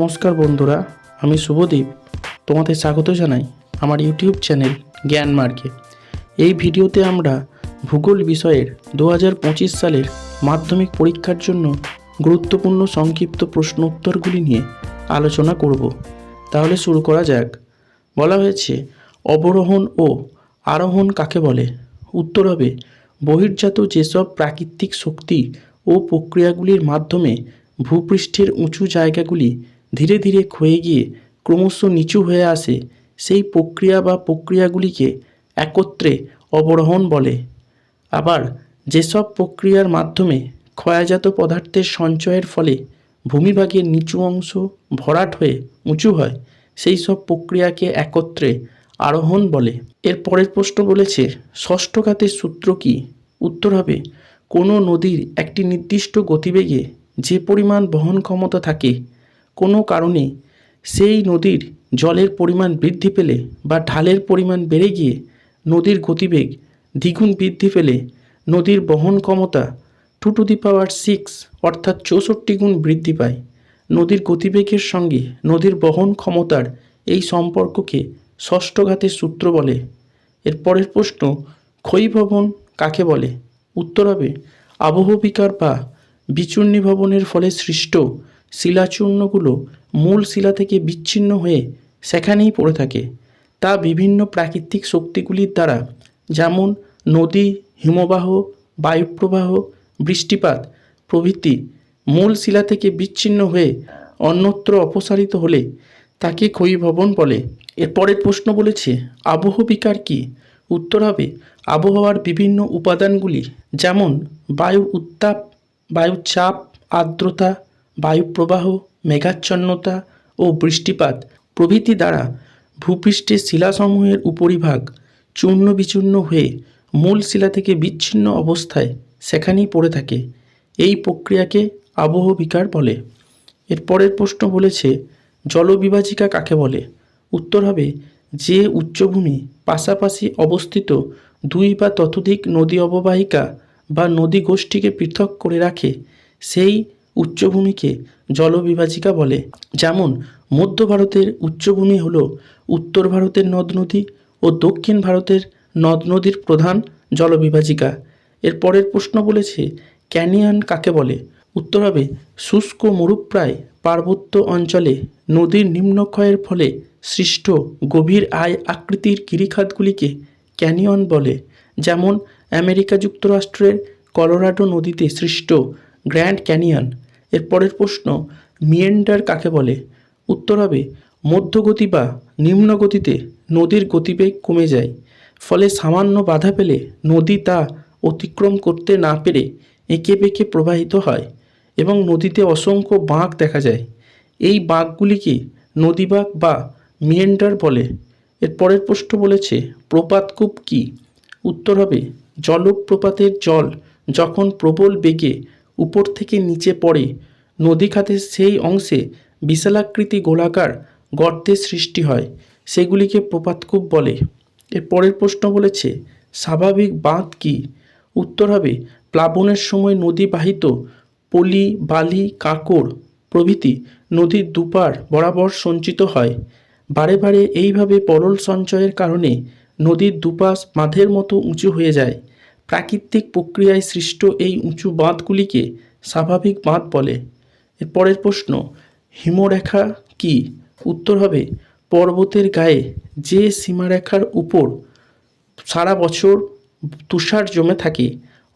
নমস্কার বন্ধুরা, আমি শুভদীপ। তোমাদের স্বাগত জানাই আমার ইউটিউব চ্যানেল জ্ঞান মার্গে। এই ভিডিওতে আমরা ভূগোল বিষয়ের দু সালের মাধ্যমিক পরীক্ষার জন্য গুরুত্বপূর্ণ সংক্ষিপ্ত প্রশ্ন উত্তরগুলি নিয়ে আলোচনা করব। তাহলে শুরু করা যাক। বলা হয়েছে, অবরোহণ ও আরোহণ কাকে বলে? উত্তর হবে, বহির্জাত যেসব প্রাকৃতিক শক্তি ও প্রক্রিয়াগুলির মাধ্যমে ভূপৃষ্ঠের উঁচু জায়গাগুলি ধীরে ধীরে ক্ষয়ে গিয়ে ক্রমশ নিচু হয়ে আসে, সেই প্রক্রিয়া বা প্রক্রিয়াগুলিকে একত্রে অবরোহণ বলে। আবার যেসব প্রক্রিয়ার মাধ্যমে ক্ষয়াজাত পদার্থের সঞ্চয়ের ফলে ভূমিভাগের নিচু অংশ ভরাট হয়ে উঁচু হয়, সেই সব প্রক্রিয়াকে একত্রে আরোহণ বলে। এর পরের প্রশ্ন বলেছে, ষষ্ঠ ঘাতের সূত্র কি? উত্তর হবে, কোনো নদীর একটি নির্দিষ্ট গতিবেগে যে পরিমাণ বহন ক্ষমতা থাকে কোনো কারণে সেই নদীর জলের পরিমাণ বৃদ্ধি পেলে বা ঢালের পরিমাণ বেড়ে গিয়ে নদীর গতিবেগ দ্বিগুণ বৃদ্ধি পেলে নদীর বহন ক্ষমতা two to the power six অর্থাৎ চৌষট্টি গুণ বৃদ্ধি পায়। নদীর গতিবেগের সঙ্গে নদীর বহন ক্ষমতার এই সম্পর্ককে ষষ্ঠঘাতের সূত্র বলে। এর পরের প্রশ্ন ক্ষয়ীভবন কাকে বলে? উত্তর হবে আবহবিকার বা বিচূর্ণী ভবনের ফলে সৃষ্ট শিলাচূর্ণগুলো মূল শিলা থেকে বিচ্ছিন্ন হয়ে সেখানেই পড়ে থাকে। তা বিভিন্ন প্রাকৃতিক শক্তিগুলির দ্বারা, যেমন নদী, হিমবাহ, বায়ুপ্রবাহ, বৃষ্টিপাত প্রভৃতি মূল শিলা থেকে বিচ্ছিন্ন হয়ে অন্যত্র অপসারিত হলে তাকে ক্ষয়ীভবন বলে। এর পরের প্রশ্ন বলেছে আবহবিকার কি? উত্তর হবে, আবহাওয়ার বিভিন্ন উপাদানগুলি, যেমন বায়ু উত্তাপ বায়ুর চাপ আর্দ্রতা বায়ুপ্রবাহ, মেঘাচ্ছন্নতা ও বৃষ্টিপাত প্রভৃতি দ্বারা ভূপৃষ্ঠের শিলাসমূহের উপরিভাগ চূর্ণ বিচূর্ণ হয়ে মূল শিলা থেকে বিচ্ছিন্ন অবস্থায় সেখানেই পড়ে থাকে। এই প্রক্রিয়াকে আবহ বিকার বলে। এর পরের প্রশ্ন বলেছে, জলবিভাজিকা কাকে বলে? উত্তর হবে, যে উচ্চভূমি পাশাপাশি অবস্থিত দুই বা ততোধিক নদী অববাহিকা বা নদী গোষ্ঠীকে পৃথক করে রাখে, সেই উচ্চভূমিকে জলবিভাজিকা বলে, যেমন মধ্য ভারতের উচ্চভূমি হল উত্তর ভারতের নদ নদী ও দক্ষিণ ভারতের নদ নদীর প্রধান জলবিভাজিকা। এর পরের প্রশ্ন বলেছে, ক্যানিয়ন কাকে বলে? উত্তর হবে, শুষ্ক মরুপ্রায় পার্বত্য অঞ্চলে নদীর নিম্নক্ষয়ের ফলে সৃষ্ট গভীর আয় আকৃতির গিরিখাতগুলিকে ক্যানিয়ন বলে, যেমন আমেরিকা যুক্তরাষ্ট্রের কলোরাডো নদীতে সৃষ্ট গ্র্যান্ড ক্যানিয়ন। এর পরের প্রশ্ন, মিয়েন্ডার কাকে বলে? উত্তর হবে, মধ্যগতি বা নিম্নগতিতে নদীর গতিবেগ কমে যায়, ফলে সামান্য বাধা পেলে নদী তা অতিক্রম করতে না পেরে এঁকে বেঁকে প্রবাহিত হয় এবং নদীতে অসংখ্য বাঁক দেখা যায়। এই বাঁকগুলিকে নদীবাঁক বা মিয়েন্ডার বলে। এর পরের প্রশ্ন বলেছে প্রপাতকূপ কি? উত্তর হবে, জলপ্রপাতের জল যখন প্রবল বেগে উপর থেকে নিচে পড়ে নদী খাতের সেই অংশে বিশালাকৃতি গোলাকার গর্তের সৃষ্টি হয়, সেগুলিকে প্রপাতকূপ বলে। এর পরের প্রশ্ন বলেছে, স্বাভাবিক বাঁধ কি? উত্তর হবে, প্লাবনের সময় নদী বাহিত পলি, বালি, কাঁকড় প্রভৃতি নদীর দুপার বরাবর সঞ্চিত হয়। বারে বারে এইভাবে পরল সঞ্চয়ের কারণে নদীর দুপাশ বাঁধের মতো উঁচু হয়ে যায়। প্রাকৃতিক প্রক্রিয়ায় সৃষ্ট এই উঁচু বাঁধগুলিকে স্বাভাবিক বাঁধ বলে। এর পরের প্রশ্ন, হিমরেখা কি? উত্তর হবে, পর্বতের গায়ে যে সীমারেখার উপর সারা বছর তুষার জমে থাকে,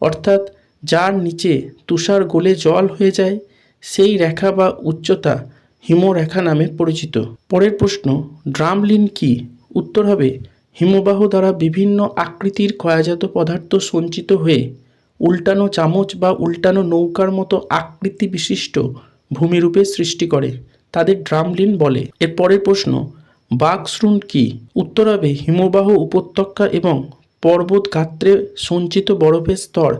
অর্থাৎ যার নিচে তুষার গলে জল হয়ে যায়, সেই রেখা বা উচ্চতা হিমরেখা নামে পরিচিত। পরের প্রশ্ন, ড্রামলিন কি? উত্তর হবে হিমবাহ দ্বারা বিভিন্ন আকৃতির ক্ষয়জাত পদার্থ সঞ্চিত হয়ে উল্টানো চামচ বা উল্টানো নৌকার মতো আকৃতি বিশিষ্ট ভূমিরূপে সৃষ্টি করে, তাদের ড্রামলিন বলে। এর পরের প্রশ্ন বাঘশ্রুণ কি? উত্তর হবে হিমবাহ উপত্যকা এবং পর্বত গাত্রে সঞ্চিত বরফের স্তর,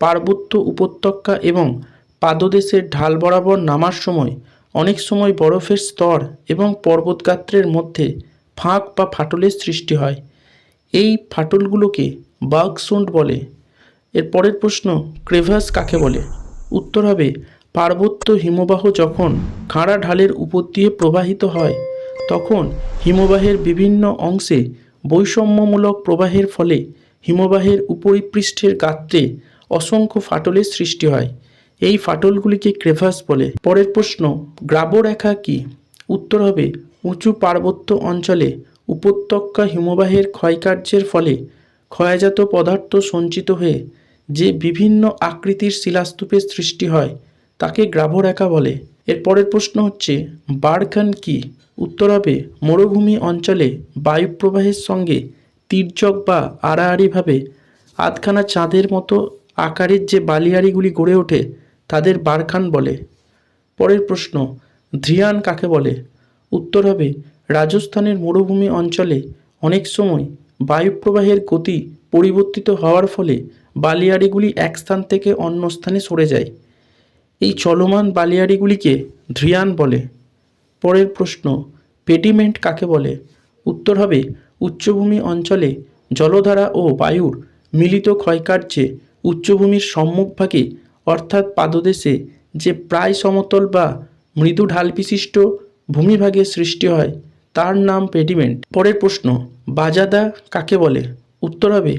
পার্বত্য উপত্যকা এবং পাদদেশের ঢাল বরাবর নামার সময় অনেক সময় বরফের স্তর এবং পর্বতগাত্রের মধ্যে ফাঁক বা ফাটলের সৃষ্টি হয়। এই ফাটলগুলোকে বাঘসুন্ড বলে। এর পরের প্রশ্ন ক্রেভাস কাকে বলে? উত্তর হবে, পার্বত্য হিমবাহ যখন খাড়া ঢালের উপর দিয়ে প্রবাহিত হয়, তখন হিমবাহের বিভিন্ন অংশে বৈষম্যমূলক প্রবাহের ফলে হিমবাহের উপরিপৃষ্ঠের গাত্রে অসংখ্য ফাটলের সৃষ্টি হয়। এই ফাটলগুলিকে ক্রেভাস বলে। পরের প্রশ্ন, গ্রাবরেখা কি? উত্তর হবে উঁচু পার্বত্য অঞ্চলে উপত্যকা হিমবাহের ক্ষয়কার্যের ফলে ক্ষয়জাত পদার্থ সঞ্চিত হয়ে যে বিভিন্ন আকৃতির শিলাস্তূপের সৃষ্টি হয়, তাকে গ্রাভরেখা বলে। এর পরের প্রশ্ন হচ্ছে, বারখান কি? উত্তর হবে, মরুভূমি অঞ্চলে বায়ুপ্রবাহের সঙ্গে তির্যক বা আড়াআড়িভাবে আধখানা চাঁদের মতো আকারের যে বালিয়াড়িগুলি গড়ে ওঠে, তাদের বারখান বলে। পরের প্রশ্ন ধ্রিয়ান কাকে বলে? উত্তর হবে, রাজস্থানের মরুভূমি অঞ্চলে অনেক সময় বায়ুপ্রবাহের গতি পরিবর্তিত হওয়ার ফলে বালিয়াড়িগুলি এক স্থান থেকে অন্য স্থানে সরে যায়। এই চলমান বালিয়াড়িগুলিকে ধ্রিয়ান বলে। পরের প্রশ্ন, পেডিমেন্ট কাকে বলে? উত্তর হবে, উচ্চভূমি অঞ্চলে জলধারা ও বায়ুর মিলিত ক্ষয়কার্যে উচ্চভূমির সম্মুখভাগে অর্থাৎ পাদদেশে, যে প্রায় সমতল বা মৃদু ঢাল বিশিষ্ট ভূমিভাগের সৃষ্টি হয়, তার নাম পেডিমেন্ট। পরের প্রশ্ন, বাজাদা কাকে বলে? উত্তর হবে,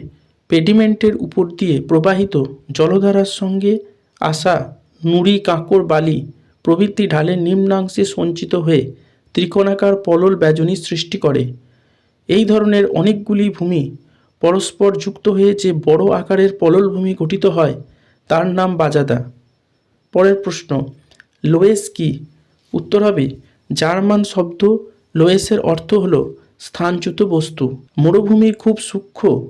পেডিমেন্টের উপর দিয়ে প্রবাহিত জলধারার সঙ্গে আসা নুড়ি কাঁকড় বালি প্রভৃতি ঢালের নিম্নাংশে সঞ্চিত হয়ে ত্রিকোণাকার পলল ব্যজনী সৃষ্টি করে। এই ধরনের অনেকগুলি ভূমি পরস্পর যুক্ত হয়ে যে বড় আকারের পলল ভূমি গঠিত হয়, তার নাম বাজাদা। পরের প্রশ্ন, লোয়েস কি? উত্তর হবে জার্মান শব্দ লোয়েসের অর্থ হল স্থানচ্যুত বস্তু। মরুভূমির খুব সূক্ষ্ম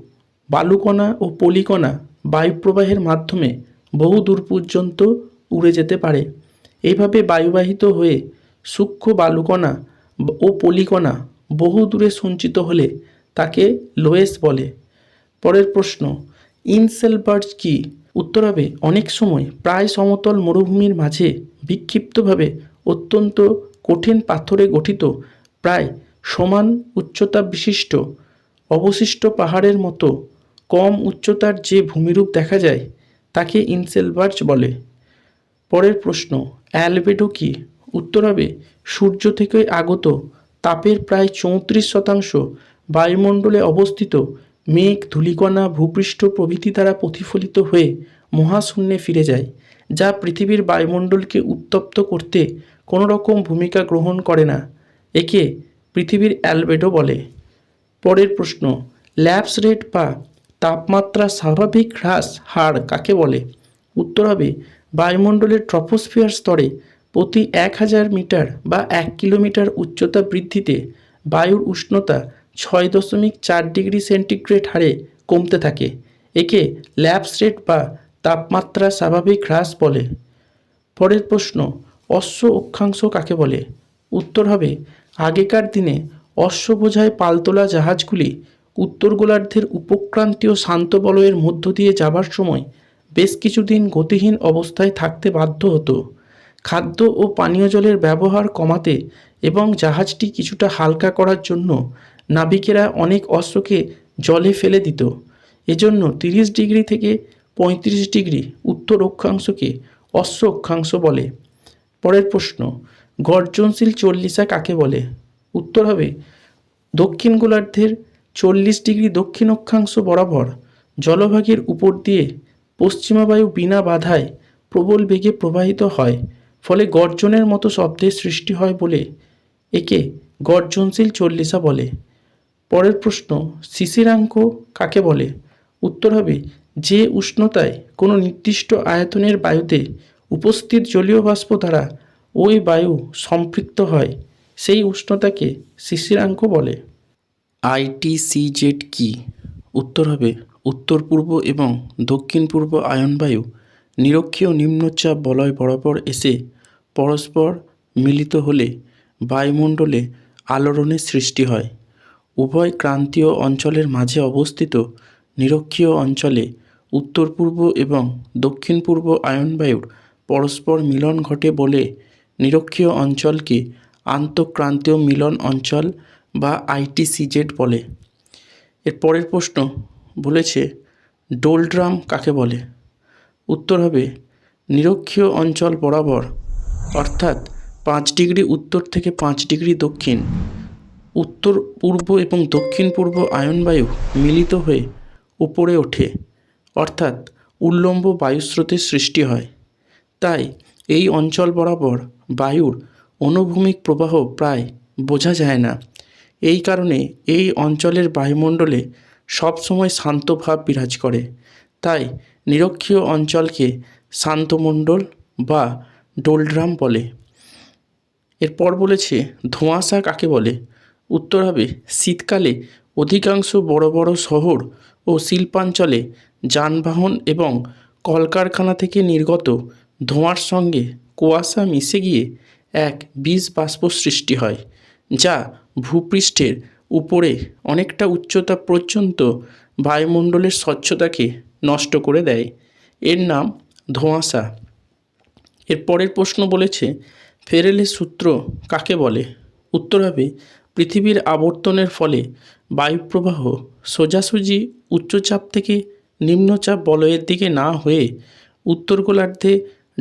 বালুকণা ও পলিকণা বায়ুপ্রবাহের মাধ্যমে বহু দূর পর্যন্ত উড়ে যেতে পারে। এইভাবে বায়ুবাহিত হয়ে সূক্ষ্ম বালুকণা ও পলিকণা বহু দূরে সঞ্চিত হলে তাকে লোয়েস বলে। পরের প্রশ্ন, ইনসেলবার্জ কি? উত্তর হবে, অনেক সময় প্রায় সমতল মরুভূমির মাঝে বিক্ষিপ্তভাবে অত্যন্ত কঠিন পাথরে গঠিত, প্রায় সমান উচ্চতা বিশিষ্ট, অবশিষ্ট পাহাড়ের মতো, কম উচ্চতার যে ভূমিরূপ দেখা যায়, তাকে ইনসেলবার্জ বলে। পরের প্রশ্ন, অ্যালবেডো কি? উত্তর হবে, সূর্য থেকে আগত, তাপের প্রায় চৌত্রিশ শতাংশ বায়ুমণ্ডলে অবস্থিত, মেঘ, ধূলিকণা, ভূপৃষ্ঠ প্রভৃতি দ্বারা প্রতিফলিত হয়ে মহাশূন্যে ফিরে যায়, যা পৃথিবীর বায়ুমণ্ডলকে উত্তপ্ত করতে কোনো রকম ভূমিকা গ্রহণ করে না। একে পৃথিবীর অ্যালবেডো বলে। পরের প্রশ্ন, ল্যাপস রেট বা তাপমাত্রা স্বাভাবিক হ্রাস হার কাকে বলে? উত্তর হবে, বায়ুমণ্ডলের ট্রপোস্ফিয়ার স্তরে প্রতি এক হাজার মিটার বা এক কিলোমিটার উচ্চতা বৃদ্ধিতে বায়ুর উষ্ণতা ছয় দশমিক চার ডিগ্রি সেন্টিগ্রেড হারে কমতে থাকে। একে ল্যাপস রেট বা তাপমাত্রা স্বাভাবিক হ্রাস বলে। পরের প্রশ্ন অশ্ব অক্ষাংশ কাকে বলে? উত্তর হবে, আগেকার দিনে অশ্ব বোঝায় পালতোলা জাহাজগুলি উত্তর গোলার্ধের উপক্রান্তীয় শান্ত বলয়ের মধ্য দিয়ে যাবার সময় বেশ কিছুদিন গতিহীন অবস্থায় থাকতে বাধ্য হতো। খাদ্য ও পানীয় জলের ব্যবহার কমাতে এবং জাহাজটি কিছুটা হালকা করার জন্য নাবিকেরা অনেক অশ্বকে জলে ফেলে দিত। এজন্য তিরিশ ডিগ্রি থেকে পঁয়ত্রিশ ডিগ্রি উত্তর অক্ষাংশকে অশ্ব অক্ষাংশ বলে। পরের প্রশ্ন, গর্জনশীল চল্লিশা কাকে বলে? উত্তর হবে, দক্ষিণ গোলার্ধের চল্লিশ ডিগ্রি দক্ষিণ অক্ষাংশ বরাবর জলভাগের উপর দিয়ে পশ্চিমা বায়ু বিনা বাধায় প্রবল বেগে প্রবাহিত হয়, ফলে গর্জনের মতো শব্দের সৃষ্টি হয় বলে একে গর্জনশীল চল্লিশা বলে। পরের প্রশ্ন, শিশিরাঙ্ক কাকে বলে? উত্তর হবে, যে উষ্ণতায় কোনো নির্দিষ্ট আয়তনের বায়ুতে উপস্থিত জলীয় বাষ্প দ্বারা ওই বায়ু সম্পৃক্ত হয়, সেই উষ্ণতাকে শিশিরাঙ্ক বলে। আইটিসিজেড কি? উত্তর হবে, উত্তর পূর্ব এবং দক্ষিণ পূর্ব আয়নবায়ু নিরক্ষীয় নিম্নচাপ বলয় বরাবর এসে পরস্পর মিলিত হলে বায়ুমণ্ডলে আলোড়নের সৃষ্টি হয়। উভয় ক্রান্তীয় অঞ্চলের মাঝে অবস্থিত নিরক্ষীয় অঞ্চলে উত্তর পূর্ব এবং দক্ষিণ পূর্ব আয়নবায়ুর পরস্পর মিলন ঘটে বলে নিরক্ষীয় অঞ্চলকে আন্তঃক্রান্তীয় মিলন অঞ্চল বা আইটিসিজেড বলে। এর পরের প্রশ্ন বলেছে, ডোলড্রাম কাকে বলে? উত্তর হবে, নিরক্ষীয় অঞ্চল বরাবর, অর্থাৎ পাঁচ ডিগ্রি উত্তর থেকে পাঁচ ডিগ্রি দক্ষিণ, উত্তর পূর্ব এবং দক্ষিণ পূর্ব আয়নবায়ু মিলিত হয়ে উপরে ওঠে, অর্থাৎ উল্লম্ব বায়ুস্রোতের সৃষ্টি হয়। তাই এই অঞ্চল বরাবর বায়ুর অনুভূমিক প্রবাহ প্রায় বোঝা যায় না। এই কারণে এই অঞ্চলের বায়ুমণ্ডলে সবসময় শান্ত ভাব বিরাজ করে। তাই নিরক্ষীয় অঞ্চলকে শান্তমণ্ডল বা ডোলড্রাম বলে। এরপর বলেছে, ধোঁয়াশা কাকে বলে? উত্তর হবে, শীতকালে অধিকাংশ বড় বড় শহর ও শিল্পাঞ্চলে যানবাহন এবং কলকারখানা থেকে নির্গত ধোঁয়ার সঙ্গে কুয়াশা মিশে গিয়ে এক বিষ বাষ্প সৃষ্টি হয়, যা ভূপৃষ্ঠের উপরে অনেকটা উচ্চতা পর্যন্ত বায়ুমণ্ডলের স্বচ্ছতাকে নষ্ট করে দেয়। এর নাম ধোঁয়াশা। এর পরের প্রশ্ন বলেছে ফেরেলের সূত্র কাকে বলে? উত্তর হবে, পৃথিবীর আবর্তনের ফলে বায়ুপ্রবাহ সোজাসুজি উচ্চচাপ থেকে নিম্নচাপ বলয়ের দিকে না হয়ে উত্তর গোলার্ধে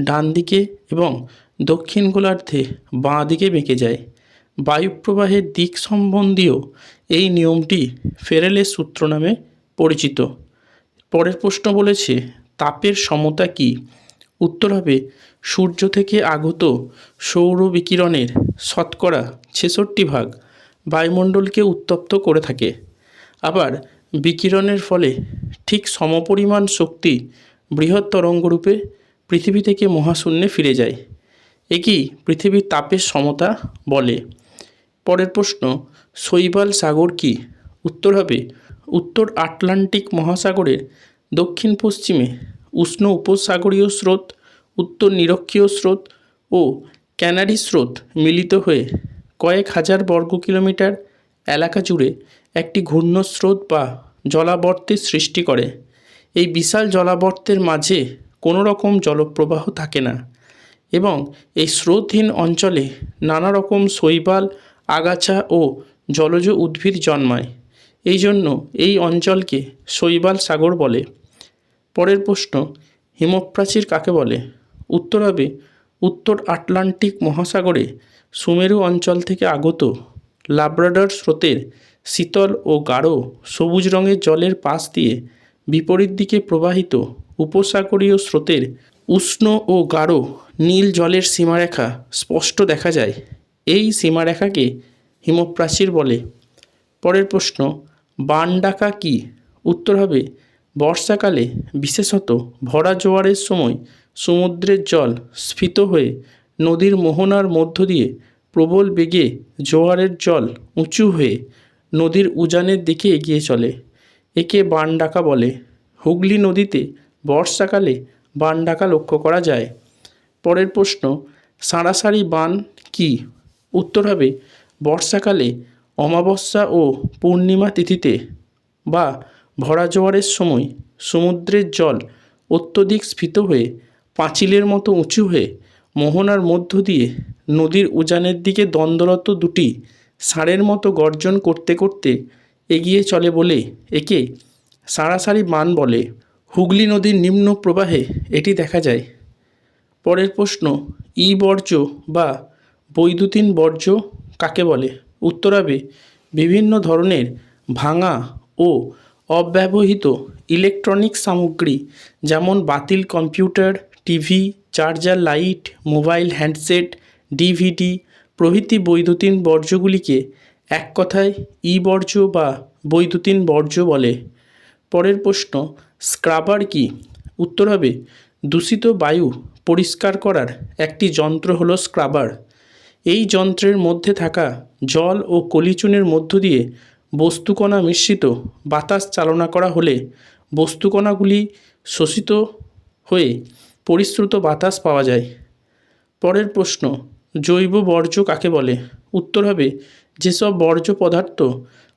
ডান দিকে এবং দক্ষিণ গোলার্ধে বাঁ দিকে বেঁকে যায়। বায়ুপ্রবাহের দিক সম্বন্ধীয় এই নিয়মটি ফেরেলের সূত্র নামে পরিচিত। পরের প্রশ্ন বলেছে, তাপের সমতা কী? উত্তর হবে, সূর্য থেকে আগত সৌর বিকিরণের শতকরা ছেষট্টি ভাগ বায়ুমণ্ডলকে উত্তপ্ত করে থাকে। আবার বিকিরণের ফলে ঠিক সমপরিমাণ শক্তি বৃহৎ তরঙ্গরূপে পৃথিবী থেকে মহাশূন্যে ফিরে যায়। একেই পৃথিবীর তাপের সমতা বলে? পরের প্রশ্ন, শৈবাল সাগর কি? উত্তর হবে, উত্তর আটলান্টিক মহাসাগরের দক্ষিণ পশ্চিমে উষ্ণ উপসাগরীয় স্রোত, উত্তর নিরক্ষীয় স্রোত ও ক্যানারি স্রোত মিলিত হয়ে কয়েক হাজার বর্গ কিলোমিটার এলাকা জুড়ে একটি ঘূর্ণস্রোত বা জলাবর্তের সৃষ্টি করে। এই বিশাল জলাবর্তের মাঝে কোনো রকম জলপ্রবাহ থাকে না এবং এই স্রোতহীন অঞ্চলে নানা রকম শৈবাল, আগাছা ও জলজ উদ্ভিদ জন্মায়। এই জন্য এই অঞ্চলকে শৈবাল সাগর বলে। পরের প্রশ্ন, হিমপ্রাচীর কাকে বলে? উত্তর হবে, উত্তর আটলান্টিক মহাসাগরে সুমেরু অঞ্চল থেকে আগত লাব্রাডর স্রোতের শীতল ও গাঢ় সবুজ রঙের জলের পাশ দিয়ে বিপরীত দিকে প্রবাহিত উপসাগরীয় স্রোতের উষ্ণ ও গাঢ় নীল জলের সীমারেখা স্পষ্ট দেখা যায়। এই সীমারেখাকে হিমপ্রাচীর বলে। পরের প্রশ্ন, বান ডাকা কি? উত্তর হবে, বর্ষাকালে, বিশেষত ভরা জোয়ারের সময় সমুদ্রের জল স্ফীত হয়ে নদীর মোহনার মধ্য দিয়ে প্রবল বেগে জোয়ারের জল উঁচু হয়ে নদীর উজানের দিকে এগিয়ে চলে। একে বান ডাকা বলে। হুগলি নদীতে বর্ষাকালে বান ডাকা লক্ষ্য করা যায়। পরের প্রশ্ন সাঁড়াসারি বান কি? উত্তর হবে, বর্ষাকালে অমাবস্যা ও পূর্ণিমা তিথিতে বা ভরা জোয়ারের সময় সমুদ্রের জল অত্যধিক স্ফীত হয়ে পাঁচিলের মতো উঁচু হয়ে মোহনার মধ্য দিয়ে নদীর উজানের দিকে দ্বন্দ্বরত দুটি ষাঁড়ের মতো গর্জন করতে করতে এগিয়ে চলে বলে একে সারাসারি বান বলে। হুগলি নদীর নিম্ন প্রবাহে এটি দেখা যায়। পরের প্রশ্ন, ই বর্জ্য বা বৈদ্যুতিন বর্জ্য কাকে বলে? উত্তর হবে, বিভিন্ন ধরনের ভাঙা ও অব্যবহৃত ইলেকট্রনিক সামগ্রী যেমন বাতিল computer, TV, charger, light, mobile, handset, DVD প্রভৃতি বৈদ্যুতিন বর্জ্যগুলিকে এক কথায় ই বর্জ্য বা বৈদ্যুতিন বর্জ্য বলে। পরের প্রশ্ন স্ক্রাবার কি? উত্তর হবে, দূষিত বায়ু পরিষ্কার করার একটি যন্ত্র হলো স্ক্রাবার। এই যন্ত্রের মধ্যে থাকা জল ও কলিচুনের মধ্য দিয়ে বস্তুকণা মিশ্রিত বাতাস চালনা করা হলে বস্তুকণাগুলি শোষিত হয়ে পরিশ্রুত বাতাস পাওয়া যায়। পরের প্রশ্ন, জৈব বর্জ্য কাকে বলে? উত্তর হবে, যেসব বর্জ্য পদার্থ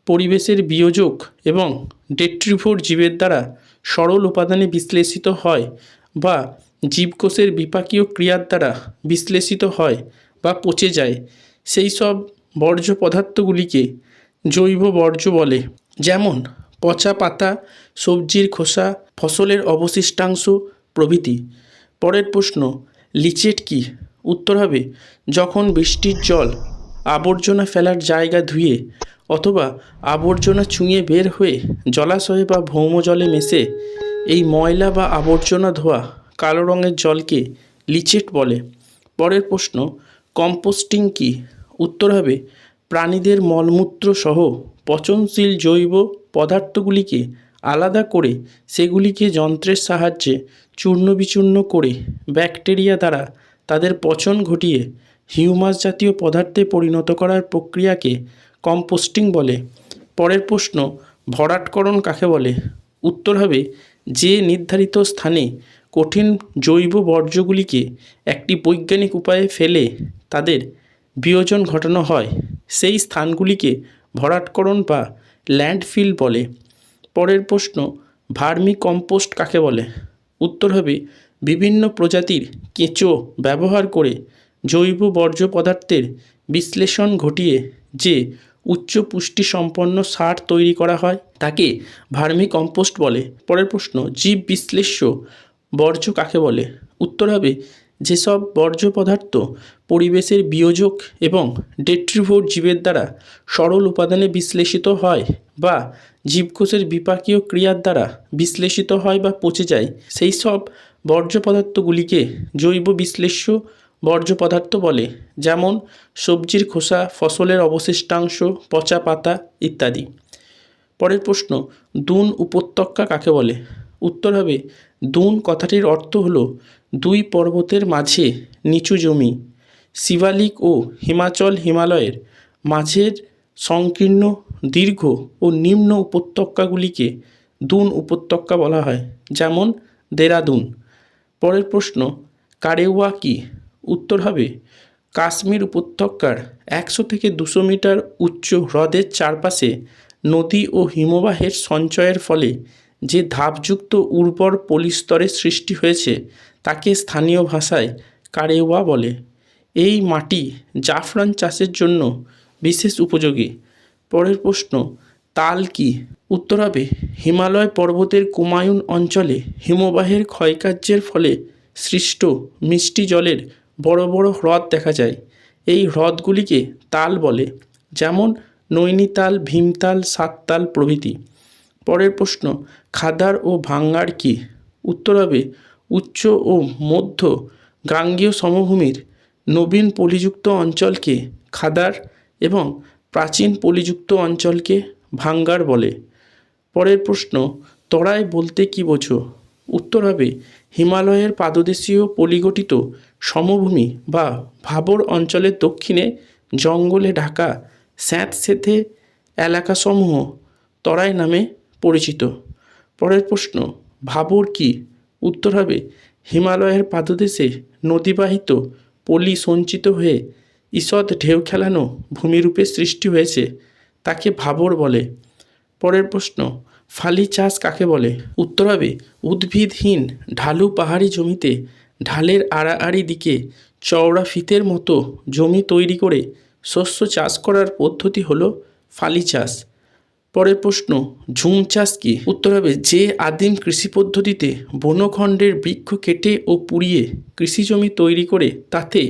পরিবেশের বিয়োজক এবং ডেট্রিভোর জীবের দ্বারা সরল উপাদানে বিশ্লেষিত হয় বা জীবকোষের বিপাকীয় ক্রিয়ার দ্বারা বিশ্লেষিত হয় বা পচে যায়। সেই সব বর্জ্য পদার্থগুলিকে জৈব বর্জ্য বলে। যেমন পচা পাতা, সবজির খোসা, ফসলের অবশিষ্টাংশ প্রভৃতি। পরের প্রশ্ন, লিচেট কি? উত্তর হবে, যখন বৃষ্টির জল আবর্জনা ফেলার জায়গা ধুয়ে অথবা আবর্জনা চুঁয়ে বের হয়ে জলাশয়ে বা ভৌম জলে মেশে এই ময়লা বা আবর্জনা ধোয়া কালো রঙের জলকে লিচেট বলে। পরের প্রশ্ন, কম্পোস্টিং কি? উত্তর হবে, প্রাণীদের মলমূত্র সহ পচনশীল জৈব পদার্থগুলিকে আলাদা করে সেগুলিকে যন্ত্রের সাহায্যে চূর্ণ বিচূর্ণ করে ব্যাকটেরিয়া দ্বারা তাদের পচন ঘটিয়ে হিউমাস জাতীয় পদার্থে পরিণত করার প্রক্রিয়াকে কম্পোস্টিং বলে। পরের প্রশ্ন, ভরাটকরণ কাকে বলে? উত্তর হবে, যে নির্ধারিত স্থানে কঠিন জৈব বর্জ্যগুলিকে একটি বৈজ্ঞানিক উপায়ে ফেলে তাদের বিয়োজন ঘটানো হয়, সেই স্থানগুলিকে ভরাটকরণ বা ল্যান্ডফিল বলে। পরের প্রশ্ন ভার্মি কম্পোস্ট কাকে বলে? উত্তর হবে, বিভিন্ন প্রজাতির কেঁচো ব্যবহার করে জৈব বর্জ্য পদার্থের বিশ্লেষণ ঘটিয়ে যে উচ্চ পুষ্টি সম্পন্ন সার তৈরি করা হয়, তাকে ভার্মি কম্পোস্ট বলে। পরের প্রশ্ন, জীব বিশ্লেষ্য বর্জ্য কাকে বলে? উত্তর হবে, যেসব বর্জ্য পদার্থ পরিবেশের বিয়োজক এবং ডেট্রিভোর জীবের দ্বারা সরল উপাদানে বিশ্লেষিত হয় বা জীবকোষের বিপাকীয় ক্রিয়ার দ্বারা বিশ্লেষিত হয় বা পচে যায়, সেই সব বর্জ্য পদার্থগুলিকে জৈব বিশ্লেষ্য বর্জ্য পদার্থ বলে, যেমন সবজির খোসা, ফসলের অবশিষ্টাংশ, পচা পাতা ইত্যাদি। পরের প্রশ্ন, দুন উপত্যকা কাকে বলে? উত্তর হবে, দুন কথাটির অর্থ হলো দুই পর্বতের মাঝে নিচু জমি, শিবালিক ও হিমাচল হিমালয়ের মাঝের সংকীর্ণ, দীর্ঘ ও নিম্ন উপত্যকাগুলিকে দুন উপত্যকা বলা হয়, যেমন দেরাদুন। পরের প্রশ্ন, কারেওয়া কি? উত্তর হবে, কাশ্মীর উপত্যকার একশো থেকে দুশো মিটার উচ্চ হ্রদের চারপাশে নদী ও হিমবাহের সঞ্চয়ের ফলে যে ধাপযুক্ত উর্বর পলিস্তরের সৃষ্টি হয়েছে, তাকে স্থানীয় ভাষায় কারেওয়া বলে। এই মাটি জাফরান চাষের জন্য বিশেষ উপযোগী। পরের প্রশ্ন, তাল কি? উত্তর হবে, হিমালয় পর্বতের কুমায়ুন অঞ্চলে হিমবাহের ক্ষয়কার্যের ফলে সৃষ্ট মিষ্টি জলের বড় বড় হ্রদ দেখা যায়। এই হ্রদগুলিকে তাল বলে, যেমন নৈনিতাল, ভীমতাল, সাততাল প্রভৃতি। পরের প্রশ্ন, খাদার ও ভাঙ্গার কি? উত্তর হবে, উচ্চ ও মধ্য গাঙ্গীয় সমভূমির নবীন পলিযুক্ত অঞ্চলকে খাদার এবং প্রাচীন পলিযুক্ত অঞ্চলকে ভাঙ্গার বলে। পরের প্রশ্ন, তরাই বলতে কি বোঝো? উত্তর হবে হিমালয়ের পাদদেশীয় পলিগঠিত সমভূমি বা ভাবর অঞ্চলের দক্ষিণে জঙ্গলে ঢাকা স্যাঁতসেঁতে এলাকাসমূহ তরাই নামে পরিচিত। পরের প্রশ্ন, ভাবর কি? উত্তর হবে, হিমালয়ের পাদদেশে নদীবাহিত পলি সঞ্চিত হয়ে ঈষৎ ঢেউ খেলানো ভূমিরূপে সৃষ্টি হয়েছে, তাকে ভাবর বলে। পরের প্রশ্ন ফালি চাষ কাকে বলে? উত্তর হবে, উদ্ভিদহীন ঢালু পাহাড়ি জমিতে ঢালের আড়াআড়ি দিকে চওড়া ফিতের মতো জমি তৈরি করে শস্য চাষ করার পদ্ধতি হলো ফালি চাষ। পরের প্রশ্ন, ঝুম চাষ কি? উত্তর হবে, যে আদিম কৃষি পদ্ধতিতে বনখণ্ডের বৃক্ষ কেটে ও পুড়িয়ে কৃষি জমি তৈরি করে তাতে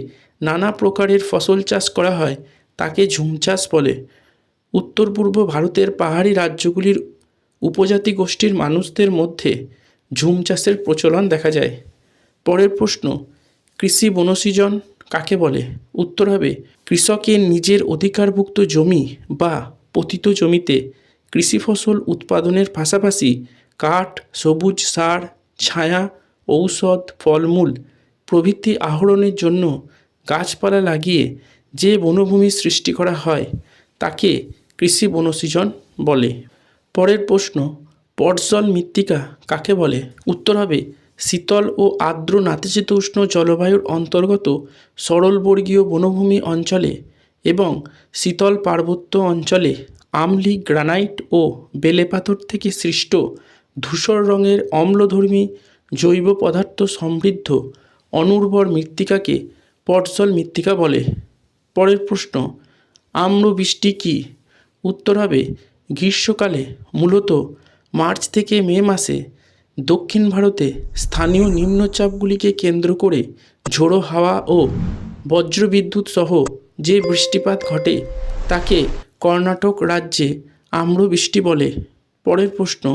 নানা প্রকারের ফসল চাষ করা হয়, তাকে ঝুম চাষ বলে। উত্তর পূর্ব ভারতের পাহাড়ি রাজ্যগুলির উপজাতি গোষ্ঠীর মানুষদের মধ্যে ঝুম চাষের প্রচলন দেখা যায়। পরের প্রশ্ন, কৃষি বনসৃজন কাকে বলে? উত্তর হবে কৃষকের নিজের অধিকারভুক্ত জমি বা পতিত জমিতে কৃষি ফসল উৎপাদনের পাশাপাশি কাঠ, সবুজ সার, ছায়া, ঔষধ, ফলমূল প্রভৃতি আহরণের জন্য গাছপালা লাগিয়ে যে বনভূমি সৃষ্টি করা হয় তাকে কৃষি বনসৃজন বলে। পরের প্রশ্ন, পটজল মৃত্তিকা কাকে বলে? উত্তর হবে, শীতল ও আর্দ্র নাতিশীতোষ্ণ জলবায়ুর অন্তর্গত সরলবর্গীয় বনভূমি অঞ্চলে এবং শীতল পার্বত্য অঞ্চলে আমলি গ্রানাইট ও বেলে পাথর থেকে সৃষ্ট ধূসর রঙের অম্লধর্মী জৈব পদার্থ সমৃদ্ধ অনুর্বর মৃত্তিকাকে পটজল মৃত্তিকা বলে। পরের প্রশ্ন, আম্রবৃষ্টি কি? উত্তর হবে গ্রীষ্মকালে মূলত মার্চ থেকে মে মাসে দক্ষিণ ভারতে স্থানীয় নিম্নচাপগুলিকে কেন্দ্র করে ঝোড়ো হাওয়া ও বজ্রবিদ্যুৎ সহ যে বৃষ্টিপাত ঘটে, তাকে কর্ণাটক রাজ্যে আম্রবৃষ্টি বলে। পরের প্রশ্ন,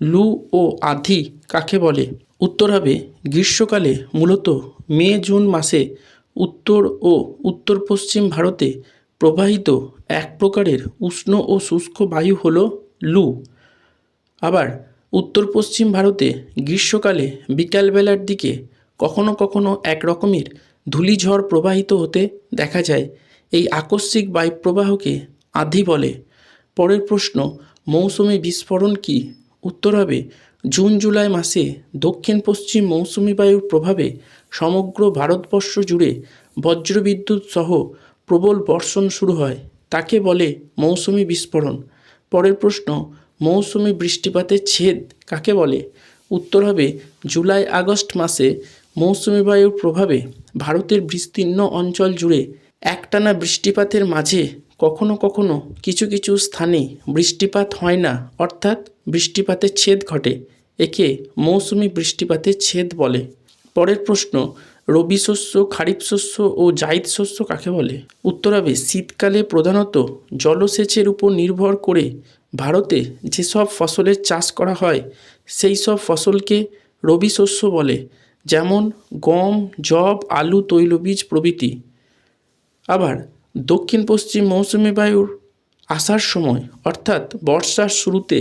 লু ও আধি কাকে বলে? উত্তর হবে, গ্রীষ্মকালে মূলত মে জুন মাসে উত্তর ও উত্তর পশ্চিম ভারতে প্রবাহিত এক প্রকারের উষ্ণ ও শুষ্ক বায়ু হল লু। আবার উত্তর পশ্চিম ভারতে গ্রীষ্মকালে বিকালবেলার দিকে কখনো কখনো এক রকমের ধূলিঝড় প্রবাহিত হতে দেখা যায়। এই আকস্মিক বায়ুপ্রবাহকে আধি বলে। পরের প্রশ্ন, মৌসুমি বিস্ফোরণ কি? উত্তর হবে, জুন জুলাই মাসে দক্ষিণ পশ্চিম মৌসুমি বায়ুর প্রভাবে সমগ্র ভারতবর্ষ জুড়ে বজ্রবিদ্যুৎ সহ প্রবল বর্ষণ শুরু হয়, তাকে বলে মৌসুমি বিস্ফোরণ। পরের প্রশ্ন, মৌসুমি বৃষ্টিপাতের ছেদ কাকে বলে? উত্তর হবে, জুলাই আগস্ট মাসে মৌসুমি বায়ুর প্রভাবে ভারতের বিস্তীর্ণ অঞ্চল জুড়ে একটানা বৃষ্টিপাতের মাঝে কখনো কখনো কিছু কিছু স্থানে বৃষ্টিপাত হয় না, অর্থাৎ বৃষ্টিপাতের ছেদ ঘটে, একে মৌসুমি বৃষ্টিপাতের ছেদ বলে। পরের প্রশ্ন রবি শস্য, খারিফ শস্য ও জাইদ শস্য কাকে বলে? উত্তর হবে, শীতকালে প্রধানত জলসেচের উপর নির্ভর করে ভারতে যেসব ফসলের চাষ করা হয়, সেই সব ফসলকে রবি শস্য বলে, যেমন গম, যব, আলু, তৈলবীজ প্রভৃতি। আবার দক্ষিণ পশ্চিম মৌসুমি বায়ুর আসার সময়, অর্থাৎ বর্ষার শুরুতে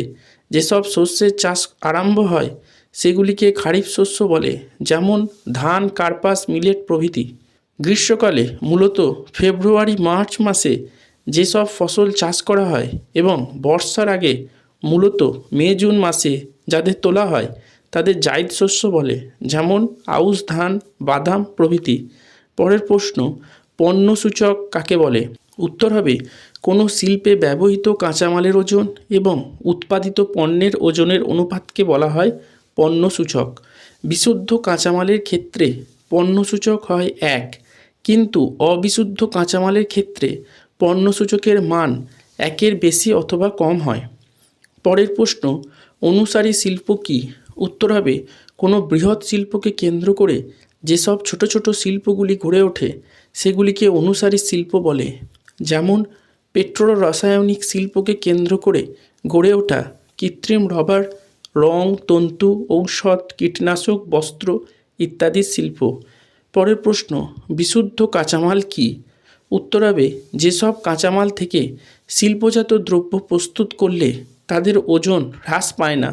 যেসব শস্যের চাষ আরম্ভ হয় সেগুলিকে খারিফ শস্য বলে, যেমন ধান, কার্পাস, মিলেট প্রভৃতি। গ্রীষ্মকালে মূলত ফেব্রুয়ারি, মার্চ মাসে যেসব ফসল চাষ করা হয় এবং বর্ষার আগে মূলত মে, জুন মাসে যাদের তোলা হয়, তাদের জায়দ শস্য বলে, যেমন আউশ ধান, বাদাম প্রভৃতি। পরের প্রশ্ন পণ্যসূচক কাকে বলে? উত্তর হবে, কোনো শিল্পে ব্যবহৃত কাঁচামালের ওজন এবং উৎপাদিত পণ্যের ওজনের অনুপাতকে বলা হয় পণ্যসূচক। বিশুদ্ধ কাঁচামালের ক্ষেত্রে পণ্যসূচক হয় এক, কিন্তু অবিশুদ্ধ কাঁচামালের ক্ষেত্রে পণ্যসূচকের মান একের বেশি অথবা কম হয়। পরের প্রশ্ন, অনুসারী শিল্প কি? উত্তর হবে, কোনো বৃহৎ শিল্পকে কেন্দ্র করে যেসব ছোট ছোট শিল্পগুলি গড়ে ওঠে, সেগুলিকে অনুসারী শিল্প বলে। যেমন পেট্রো রাসায়নিক শিল্পকে কেন্দ্র করে গড়ে ওঠা কৃত্রিম রবার রং, তন্তু, ঔষধ, কীটনাশক, বস্ত্র ইত্যাদি শিল্প। পরের প্রশ্ন, বিশুদ্ধ কাঁচামাল কি? উত্তর হবে, যেসব কাঁচামাল থেকে শিল্পজাত দ্রব্য প্রস্তুত করলে তাদের ওজন হ্রাস পায় না,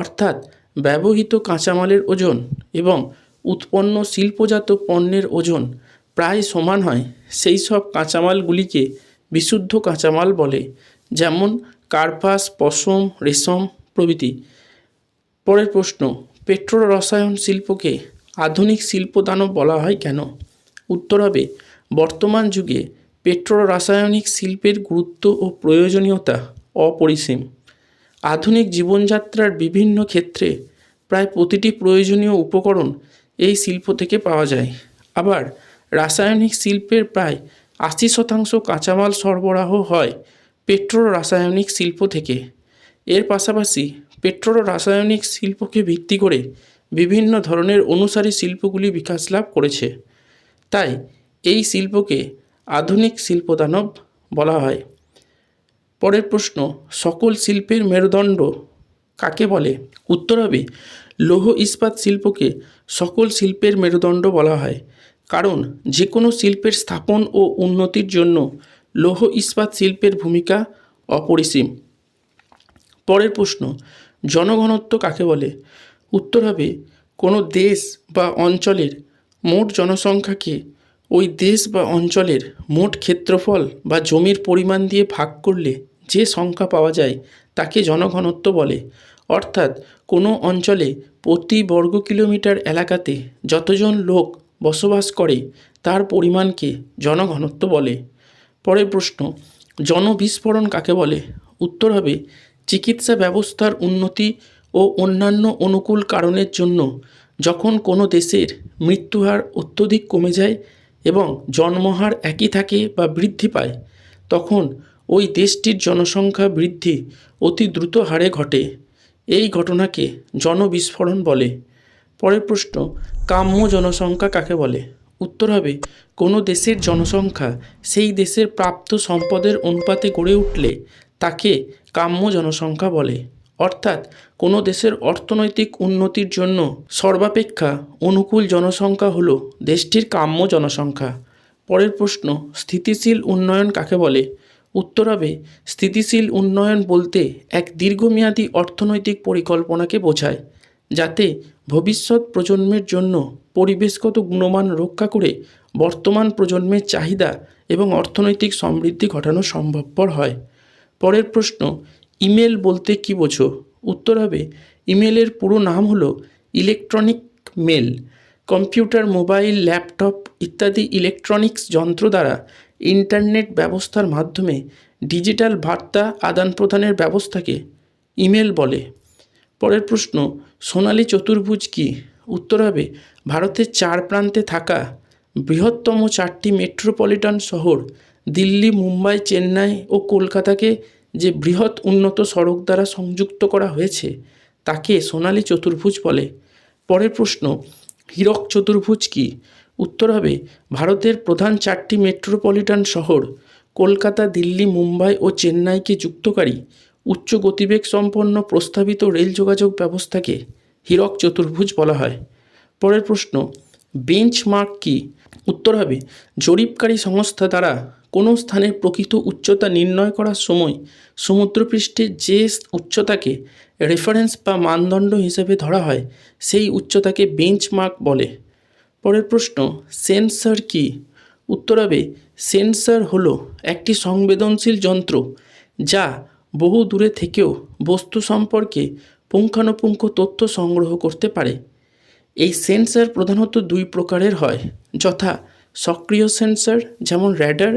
অর্থাৎ ব্যবহৃত কাঁচামালের ওজন এবং উৎপন্ন শিল্পজাত পণ্যের ওজন প্রায় সমান হয়, সেই সব কাঁচামালগুলিকে বিশুদ্ধ কাঁচামাল বলে, যেমন কার্পাস, পশম, রেশম প্রভৃতি। পরের প্রশ্ন পেট্রো রসায়ন শিল্পকে আধুনিক শিল্পদানব বলা হয় কেন? উত্তর হবে, বর্তমান যুগে পেট্রো রাসায়নিক শিল্পের গুরুত্ব ও প্রয়োজনীয়তা অপরিসীম। আধুনিক জীবনযাত্রার বিভিন্ন ক্ষেত্রে প্রায় প্রতিটি প্রয়োজনীয় উপকরণ এই শিল্প থেকে পাওয়া যায়। আবার, রাসায়নিক শিল্পের প্রায় আশি শতাংশ কাঁচামাল সরবরাহ হয় পেট্রো রাসায়নিক শিল্প থেকে। এর পাশাপাশি পেট্রো রাসায়নিক শিল্পকে ভিত্তি করে বিভিন্ন ধরনের অনুসারী শিল্পগুলি বিকাশ লাভ করেছে। তাই এই শিল্পকে আধুনিক শিল্পদানব বলা হয়। পরের প্রশ্ন, সকল শিল্পের মেরুদণ্ড কাকে বলে? উত্তর হবে, লৌহ ইস্পাত শিল্পকে সকল শিল্পের মেরুদণ্ড বলা হয়। কারণ যে কোনো শিল্পের স্থাপন ও উন্নতির জন্য লৌহ ইস্পাত শিল্পের ভূমিকা অপরিসীম। পরের প্রশ্ন জনঘনত্ব কাকে বলে? উত্তর হবে, কোনো দেশ বা অঞ্চলের মোট জনসংখ্যাকে ওই দেশ বা অঞ্চলের মোট ক্ষেত্রফল বা জমির পরিমাণ দিয়ে ভাগ করলে যে সংখ্যা পাওয়া যায় তাকে জনঘনত্ব বলে। অর্থাৎ, কোনো অঞ্চলে প্রতি বর্গ কিলোমিটার এলাকাতে যতজন লোক বসবাস করে, তার পরিমাণকে জনঘনত্ব বলে। পরের প্রশ্ন, জনবিস্ফোরণ কাকে বলে? উত্তর হবে চিকিৎসা ব্যবস্থার উন্নতি ও অন্যান্য অনুকূল কারণের জন্য যখন কোনো দেশের মৃত্যুহার অত্যধিক কমে যায় এবং জন্মহার একই থাকে বা বৃদ্ধি পায়, তখন ওই দেশটির জনসংখ্যা বৃদ্ধি অতি দ্রুত হারে ঘটে। এই ঘটনাকে জনবিস্ফোরণ বলে। পরের প্রশ্ন, কাম্য জনসংখ্যা কাকে বলে? উত্তর হবে, কোনো দেশের জনসংখ্যা সেই দেশের প্রাপ্ত সম্পদের অনুপাতে গড়ে উঠলে তাকে কাম্য জনসংখ্যা বলে। অর্থাৎ কোনো দেশের অর্থনৈতিক উন্নতির জন্য সর্বাপেক্ষা অনুকূল জনসংখ্যা হলো দেশটির কাম্য জনসংখ্যা। পরের প্রশ্ন, স্থিতিশীল উন্নয়ন কাকে বলে? উত্তর হবে, স্থিতিশীল উন্নয়ন বলতে এক দীর্ঘমেয়াদী অর্থনৈতিক পরিকল্পনাকে বোঝায়, যাতে ভবিষ্যৎ প্রজন্মের জন্য পরিবেশগত গুণমান রক্ষা করে বর্তমান প্রজন্মের চাহিদা এবং অর্থনৈতিক সমৃদ্ধি ঘটানো সম্ভবপর হয়। পরের প্রশ্ন, ইমেল বলতে কী বোঝো? উত্তর হবে, ইমেলের পুরো নাম হলো electronic mail. Computer, mobile, laptop ইত্যাদি ইলেকট্রনিক্স যন্ত্র দ্বারা ইন্টারনেট ব্যবস্থার মাধ্যমে ডিজিটাল বার্তা আদান প্রদানের ব্যবস্থাকে ইমেল বলে। পরের প্রশ্ন, সোনালী চতুর্ভুজ কি? উত্তর হবে, ভারতের চার প্রান্তে থাকা বৃহত্তম চারটি মেট্রোপলিটন শহর দিল্লি, মুম্বাই, চেন্নাই ও কলকাতাকে যে বৃহৎ উন্নত সড়ক দ্বারা সংযুক্ত করা হয়েছে, তাকে সোনালী চতুর্ভুজ বলে। পরের প্রশ্ন, হীরক চতুর্ভুজ কি? উত্তর হবে, ভারতের প্রধান চারটি মেট্রোপলিটন শহর, কলকাতা, দিল্লি, মুম্বাই ও চেন্নাইকে যুক্তকারী, উচ্চ গতিবেগ সম্পন্ন প্রস্তাবিত রেল যোগাযোগ ব্যবস্থাকে হীরক চতুর্ভুজ বলা হয়। পরের প্রশ্ন, বেঞ্চমার্ক কি? উত্তর হবে, জরিপকারী সংস্থা দ্বারা কোনো স্থানের প্রকৃত উচ্চতা নির্ণয় করার সময় সমুদ্রপৃষ্ঠে যে উচ্চতাকে রেফারেন্স বা মানদণ্ড হিসেবে ধরা হয়, সেই উচ্চতাকে বেঞ্চমার্ক বলে। পরের প্রশ্ন সেন্সর কি? উত্তর হবে সেন্সর হলো একটি সংবেদনশীল যন্ত্র যা বহু দূরে থেকেও বস্তু সম্পর্কে পুঙ্খানুপুঙ্খ তথ্য সংগ্রহ করতে পারে। এই সেন্সর প্রধানত দুই প্রকারের হয়, যথা সক্রিয় সেন্সর যেমন র্যাডার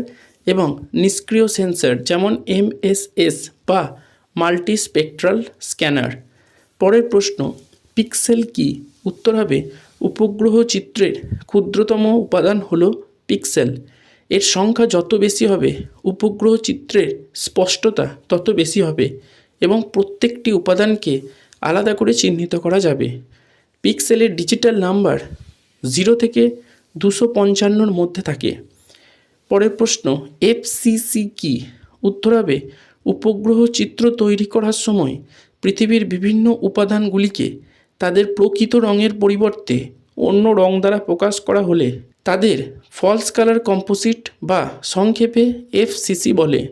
এবং নিষ্ক্রিয় সেন্সর যেমন এমএসএস বা মাল্টিস্পেকট্রাল স্ক্যানার পরের প্রশ্ন পিক্সেল কি? উত্তর হবে, উপগ্রহ চিত্রের ক্ষুদ্রতম উপাদান হল পিক্সেল এর সংখ্যা যত বেশি হবে, উপগ্রহ চিত্রের স্পষ্টতা তত বেশি হবে এবং প্রত্যেকটি উপাদানকে আলাদা করে চিহ্নিত করা যাবে। পিক্সেলের ডিজিটাল নাম্বার জিরো থেকে দুশো পঞ্চান্নর মধ্যে থাকে। পরের প্রশ্ন এফসিসি কি? উত্তর হবে, উপগ্রহ চিত্র তৈরি করার সময় পৃথিবীর বিভিন্ন উপাদানগুলিকে তাদের প্রকৃত রঙের পরিবর্তে অন্য রং দ্বারা প্রকাশ করা হলে তাদের ফলস কালার কম্পোজিট বা সংক্ষেপে এফসিসি বলে।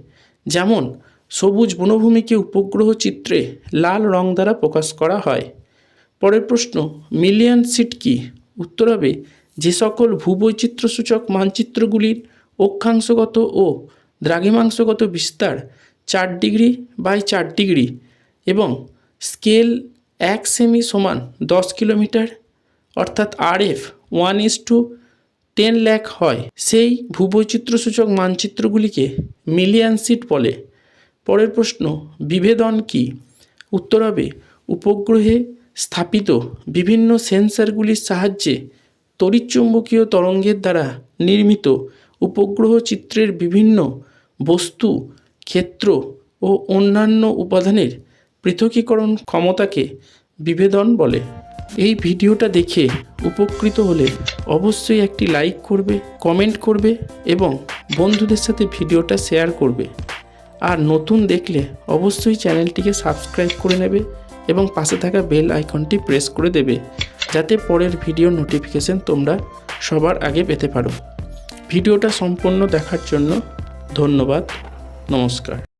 যেমন, সবুজ বনভূমিকে উপগ্রহ চিত্রে লাল রং দ্বারা প্রকাশ করা হয়। পরের প্রশ্ন, মিলিয়ন সিট কি? উত্তর হবে যে সকল ভূবৈচিত্র্যসূচক মানচিত্রগুলির অক্ষাংশগত ও দ্রাঘিমাংশগত বিস্তার চার ডিগ্রি বাই চার ডিগ্রি এবং স্কেল এক সেমি সমান দশ কিলোমিটার, অর্থাৎ R F one is to ten lakh হয়। সেই ভূবৈচিত্র্যসূচক মানচিত্রগুলিকে মিলিয়ান সিট বলে। পরের প্রশ্ন, বিভেদন কি? উত্তর হবে, উপগ্রহে স্থাপিত বিভিন্ন সেন্সারগুলির সাহায্যে তড়িৎচুম্বকীয় তরঙ্গের দ্বারা নির্মিত উপগ্রহ চিত্রের বিভিন্ন বস্তু, ক্ষেত্র ও অন্যান্য উপাদানের পৃথকীকরণ ক্ষমতাকে বিভেদন বলে। এই ভিডিওটা দেখে উপকৃত হলে অবশ্যই একটি লাইক করবে, কমেন্ট করবে এবং বন্ধুদের সাথে ভিডিওটা শেয়ার করবে। আর নতুন দেখলে অবশ্যই চ্যানেলটিকে সাবস্ক্রাইব করে নেবে। এবং পাশে থাকা বেল আইকনটি প্রেস করে দেবে, যাতে পরের ভিডিও নোটিফিকেশন তোমরা সবার আগে পেতে পারো। ভিডিওটা সম্পূর্ণ দেখার জন্য ধন্যবাদ, নমস্কার।